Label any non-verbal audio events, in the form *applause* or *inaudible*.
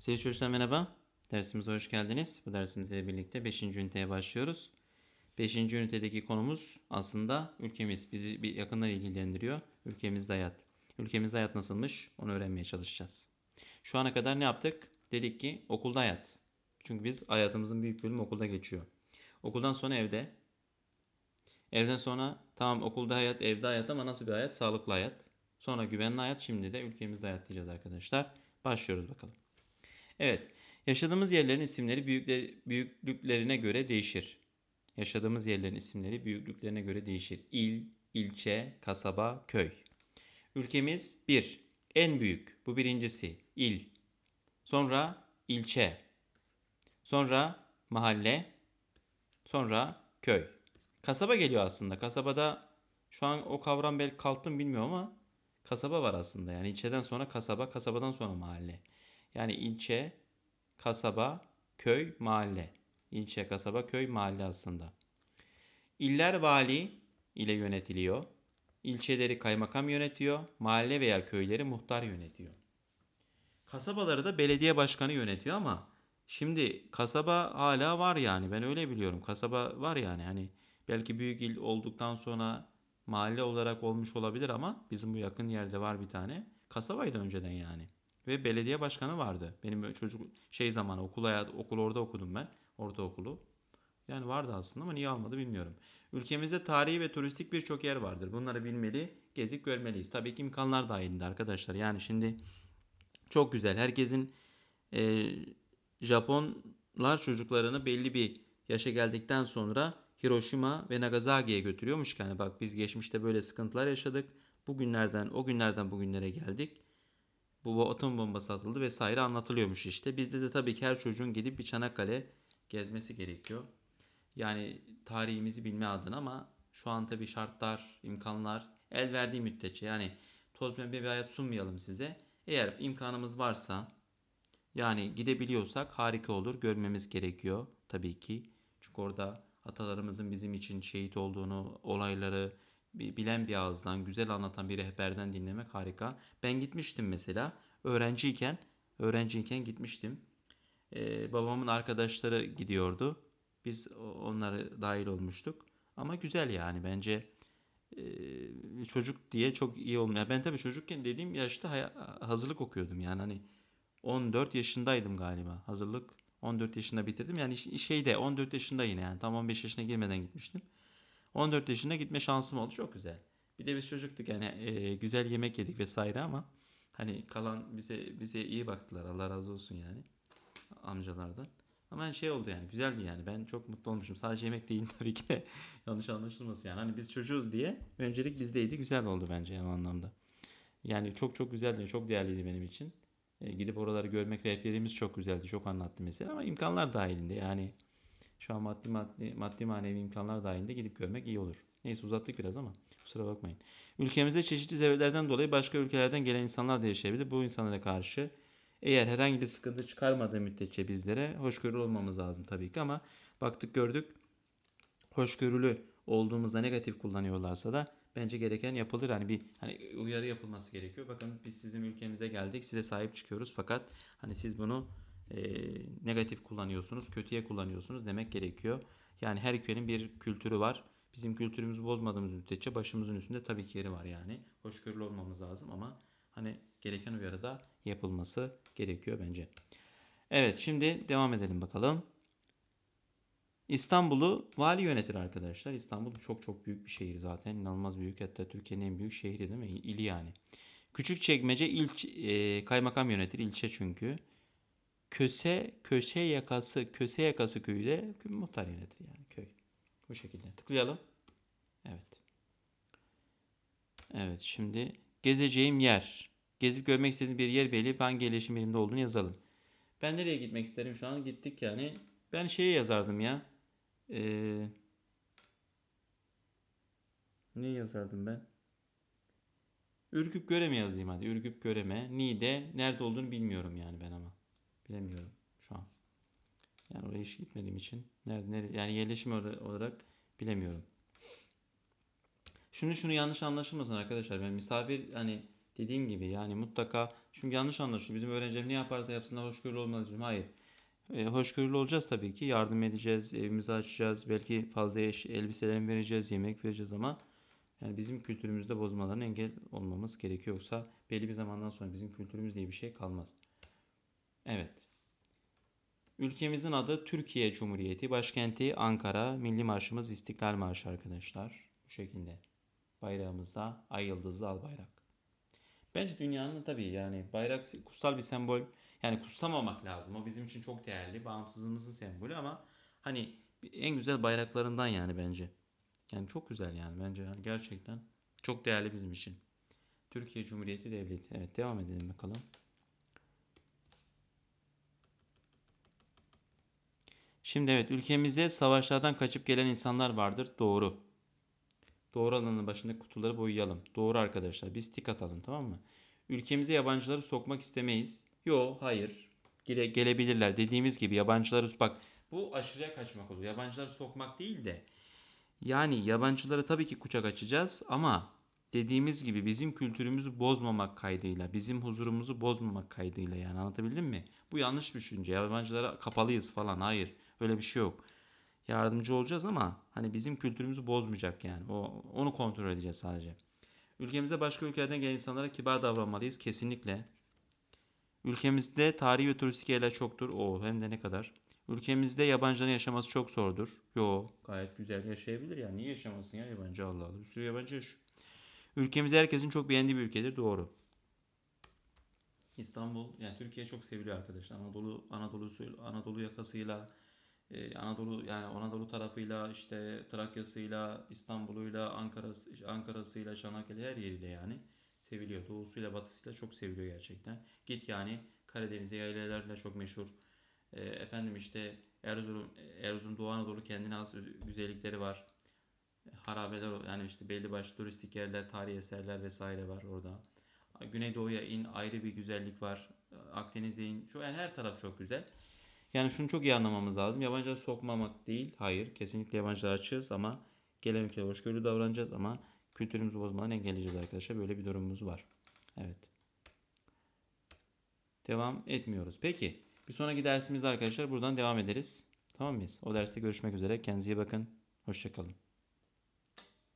Sevgili çocuklar merhaba. Dersimize hoş geldiniz. Bu dersimizle birlikte 5. üniteye başlıyoruz. 5. ünitedeki konumuz aslında ülkemiz. Bizi bir yakından ilgilendiriyor. Ülkemizde hayat. Ülkemizde hayat nasılmış onu öğrenmeye çalışacağız. Şu ana kadar ne yaptık? Dedik ki okulda hayat. Çünkü biz hayatımızın büyük bölümü okulda geçiyor. Okuldan sonra evde. Evden sonra tamam okulda hayat, evde hayat ama nasıl bir hayat? Sağlıklı hayat. Sonra güvenli hayat. Şimdi de ülkemizde hayat diyeceğiz arkadaşlar. Başlıyoruz bakalım. Evet, yaşadığımız yerlerin isimleri büyükler, büyüklüklerine göre değişir. Yaşadığımız yerlerin isimleri büyüklüklerine göre değişir. İl, ilçe, kasaba, köy. Ülkemiz 1. En büyük. Bu birincisi. İl. Sonra ilçe. Sonra mahalle. Sonra köy. Kasaba geliyor aslında. Kasabada şu an o kavram belki kalktı mı bilmiyorum ama kasaba var aslında. Yani ilçeden sonra kasaba, kasabadan sonra mahalle. Yani ilçe, kasaba, köy, mahalle. İlçe, kasaba, köy, mahalle aslında. İller vali ile yönetiliyor. İlçeleri kaymakam yönetiyor. Mahalle veya köyleri muhtar yönetiyor. Kasabaları da belediye başkanı yönetiyor ama şimdi kasaba hala var yani ben öyle biliyorum. Kasaba var yani hani belki büyük il olduktan sonra mahalle olarak olmuş olabilir ama bizim bu yakın yerde var bir tane. Kasabaydı önceden yani. Ve belediye başkanı vardı. Benim çocuk şey zamanı okul hayatı okul orada okudum ben. Ortaokulu. Yani vardı aslında ama niye almadı bilmiyorum. Ülkemizde tarihi ve turistik birçok yer vardır. Bunları bilmeli, gezip görmeliyiz. Tabii ki imkanlar dahilinde arkadaşlar. Yani şimdi çok güzel. Herkesin e, Japonlar çocuklarını belli bir yaşa geldikten sonra Hiroşima ve Nagasaki'ye götürüyormuş. Yani bak biz geçmişte böyle sıkıntılar yaşadık. Bugünlerden o günlerden bugünlere geldik. Bu atom bombası atıldı vesaire anlatılıyormuş işte. Bizde de tabii ki her çocuğun gidip bir Çanakkale gezmesi gerekiyor. Yani tarihimizi bilme adına ama şu an tabii şartlar, imkanlar el verdiği müddetçe yani toz pembe bir hayat sunmayalım size. Eğer imkanımız varsa yani gidebiliyorsak harika olur. Görmemiz gerekiyor tabii ki. Çünkü orada atalarımızın bizim için şehit olduğunu, olayları bilen bir ağızdan, güzel anlatan bir rehberden dinlemek harika. Ben gitmiştim mesela. Öğrenciyken, öğrenciyken gitmiştim. Ee, babamın arkadaşları gidiyordu. Biz onları dahil olmuştuk. Ama güzel yani bence e, çocuk diye çok iyi olmuyor. Ben tabii çocukken dediğim yaşta hazırlık okuyordum yani hani 14 yaşındaydım galiba. Hazırlık 14 yaşında bitirdim. Yani şeyde 14 yaşında yine yani tam 15 yaşına girmeden gitmiştim. 14 yaşında gitme şansım oldu. Çok güzel. Bir de biz çocuktuk yani e, güzel yemek yedik vesaire ama hani kalan bize bize iyi baktılar. Allah razı olsun yani amcalardan. Ama şey oldu yani güzeldi yani. Ben çok mutlu olmuşum. Sadece yemek değil *laughs* tabii ki de yanlış anlaşılmasın yani. Hani biz çocuğuz diye öncelik bizdeydi. Güzel oldu bence yani o anlamda. Yani çok çok güzeldi. Çok değerliydi benim için. E, gidip oraları görmek rehberimiz çok güzeldi. Çok anlattı mesela ama imkanlar dahilinde yani şu an maddi maddi, maddi manevi imkanlar dahilinde gidip görmek iyi olur. Neyse uzattık biraz ama kusura bakmayın. Ülkemizde çeşitli sebeplerden dolayı başka ülkelerden gelen insanlar da yaşayabilir. Bu insanlara karşı eğer herhangi bir sıkıntı çıkarmadığı müddetçe bizlere hoşgörülü olmamız lazım tabii ki ama baktık gördük hoşgörülü olduğumuzda negatif kullanıyorlarsa da bence gereken yapılır. Hani bir hani uyarı yapılması gerekiyor. Bakın biz sizin ülkemize geldik. Size sahip çıkıyoruz. Fakat hani siz bunu e, negatif kullanıyorsunuz, kötüye kullanıyorsunuz demek gerekiyor. Yani her ülkenin bir kültürü var. Bizim kültürümüzü bozmadığımız müddetçe başımızın üstünde tabii ki yeri var yani. Hoşgörülü olmamız lazım ama hani gereken uyarı da yapılması gerekiyor bence. Evet şimdi devam edelim bakalım. İstanbul'u vali yönetir arkadaşlar. İstanbul çok çok büyük bir şehir zaten. İnanılmaz büyük. Hatta Türkiye'nin en büyük şehri değil mi? İli yani. Küçükçekmece il e, kaymakam yönetir. ilçe çünkü. Köse, Köse yakası, Köse yakası köyü de muhtar yönetir yani köy. Bu şekilde. Tıklayalım. Evet. Evet şimdi gezeceğim yer. Gezip görmek istediğiniz bir yer belirleyip hangi yerleşim biriminde olduğunu yazalım. Ben nereye gitmek isterim şu an? Gittik yani. Ben şeye yazardım ya. Ee, ne yazardım ben? Ürgüp Göre mi yazayım hadi? Ürgüp Göreme. Niğde. Nerede olduğunu bilmiyorum yani ben ama. Bilemiyorum şu an. Yani oraya hiç gitmediğim için. Nerede, nerede yani yerleşim olarak bilemiyorum. Şunu şunu yanlış anlaşılmasın arkadaşlar. Ben misafir hani Dediğim gibi yani mutlaka çünkü yanlış anlaşılıyor. Bizim öğrenciler ne yaparsa yapsınlar hoşgörülü olmaz. Hayır. E, hoşgörülü olacağız tabii ki. Yardım edeceğiz, evimizi açacağız. Belki fazla eş, elbiselerini vereceğiz, yemek vereceğiz ama yani bizim kültürümüzde bozmalarına engel olmamız gerekiyor. Yoksa belli bir zamandan sonra bizim kültürümüz diye bir şey kalmaz. Evet. Ülkemizin adı Türkiye Cumhuriyeti. Başkenti Ankara. Milli marşımız İstiklal Marşı arkadaşlar. Bu şekilde. Bayrağımızda ay yıldızlı al bayrak. Bence dünyanın tabii yani bayrak kutsal bir sembol. Yani kutsamamak lazım. O bizim için çok değerli. Bağımsızlığımızın sembolü ama hani en güzel bayraklarından yani bence. Yani çok güzel yani bence yani gerçekten çok değerli bizim için. Türkiye Cumhuriyeti Devleti. Evet devam edelim bakalım. Şimdi evet ülkemize savaşlardan kaçıp gelen insanlar vardır. Doğru. Doğru alanın başındaki kutuları boyayalım. Doğru arkadaşlar. Biz tik atalım tamam mı? Ülkemize yabancıları sokmak istemeyiz. Yo hayır. Gele, gelebilirler. Dediğimiz gibi yabancıları bak bu aşırıya kaçmak olur. Yabancıları sokmak değil de yani yabancılara tabii ki kucak açacağız ama dediğimiz gibi bizim kültürümüzü bozmamak kaydıyla, bizim huzurumuzu bozmamak kaydıyla yani anlatabildim mi? Bu yanlış düşünce. Yabancılara kapalıyız falan. Hayır. Öyle bir şey yok. Yardımcı olacağız ama hani bizim kültürümüzü bozmayacak yani. O, onu kontrol edeceğiz sadece. Ülkemize başka ülkelerden gelen insanlara kibar davranmalıyız kesinlikle. Ülkemizde tarihi ve turistik yerler çoktur. O hem de ne kadar. Ülkemizde yabancıların yaşaması çok zordur. Yo gayet güzel yaşayabilir ya. Niye yaşamasın ya yabancı Allah Allah. Bir sürü yabancı yaşıyor. Ülkemizde herkesin çok beğendiği bir ülkedir. Doğru. İstanbul yani Türkiye çok seviliyor arkadaşlar. Anadolu Anadolu Anadolu yakasıyla e, Anadolu yani Anadolu tarafıyla işte Trakya'sıyla İstanbul'uyla Ankara'sı Ankara'sıyla Çanakkale her yeriyle yani seviliyor. Doğusuyla batısıyla çok seviliyor gerçekten. Git yani Karadeniz yaylalarıyla çok meşhur. E, efendim işte Erzurum Erzurum Doğu Anadolu kendine has güzellikleri var. Harabeler yani işte belli başlı turistik yerler, tarihi eserler vesaire var orada. Güneydoğu'ya in ayrı bir güzellik var. Akdeniz'e in. Şu yani her taraf çok güzel. Yani şunu çok iyi anlamamız lazım. Yabancıları sokmamak değil. Hayır. Kesinlikle yabancıları açığız ama gelen ülkeye hoşgörülü davranacağız ama kültürümüzü bozmadan engelleyeceğiz arkadaşlar. Böyle bir durumumuz var. Evet. Devam etmiyoruz. Peki. Bir sonraki dersimizde arkadaşlar buradan devam ederiz. Tamam mıyız? O derste görüşmek üzere. Kendinize iyi bakın. Hoşçakalın.